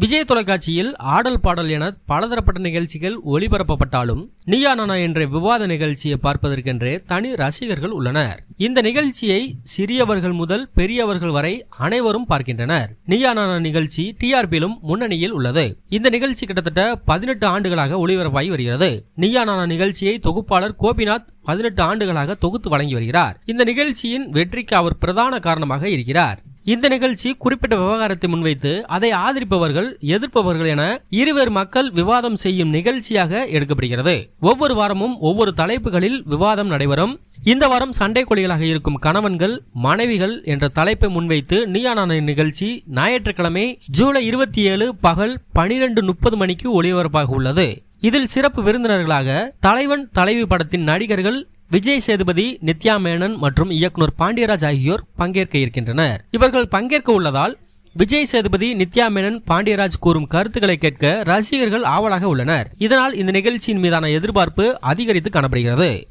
விஜய் தொலைக்காட்சியில் ஆடல் பாடல் என பலதரப்பட்ட நிகழ்ச்சிகள் ஒளிபரப்பப்பட்டாலும் நீயா நானா என்ற விவாத நிகழ்ச்சியை பார்ப்பதற்கென்றே தனி ரசிகர்கள் உள்ளனர். இந்த நிகழ்ச்சியை சிறியவர்கள் முதல் பெரியவர்கள் வரை அனைவரும் பார்க்கின்றனர். நீயா நானா நிகழ்ச்சி டிஆர்பியிலும் முன்னணியில் உள்ளது. இந்த நிகழ்ச்சி கிட்டத்தட்ட பதினெட்டு ஆண்டுகளாக ஒளிபரப்பாகி வருகிறது. நீயா நானா நிகழ்ச்சியை தொகுப்பாளர் கோபிநாத் பதினெட்டு ஆண்டுகளாக தொகுத்து வழங்கி வருகிறார். இந்த நிகழ்ச்சியின் வெற்றிக்கு அவர் பிரதான காரணமாக இருக்கிறார். இந்த நிகழ்ச்சி குறிப்பிட்ட விவகாரத்தை முன்வைத்து அதை ஆதரிப்பவர்கள் எதிர்ப்பவர்கள் என இருவர் மக்கள் விவாதம் செய்யும் நிகழ்ச்சியாக எடுக்கப்படுகிறது. ஒவ்வொரு வாரமும் ஒவ்வொரு தலைப்புகளில் விவாதம் நடைபெறும். இந்த வாரம் சண்டைக்கொழிகளாக இருக்கும் கணவன்கள் மனைவிகள் என்ற தலைப்பை முன்வைத்து நீயானான நிகழ்ச்சி ஞாயிற்றுக்கிழமை ஜூலை இருபத்தி ஏழு பகல் பனிரெண்டு முப்பது மணிக்கு ஒளிபரப்பாக உள்ளது. இதில் சிறப்பு விருந்தினர்களாக தலைவன் தலைவி படத்தின் நடிகர்கள் விஜய் சேதுபதி நித்யா மேனன் மற்றும் இயக்குனர் பாண்டியராஜ் ஆகியோர் பங்கேற்க இருக்கின்றனர். இவர்கள் பங்கேற்க உள்ளதால் விஜய் சேதுபதி நித்யா மேனன் பாண்டியராஜ் கூறும் கருத்துக்களை கேட்க ரசிகர்கள் ஆவலாக உள்ளனர். இதனால் இந்த நிகழ்ச்சியின் மீதான எதிர்பார்ப்பு அதிகரித்து காணப்படுகிறது.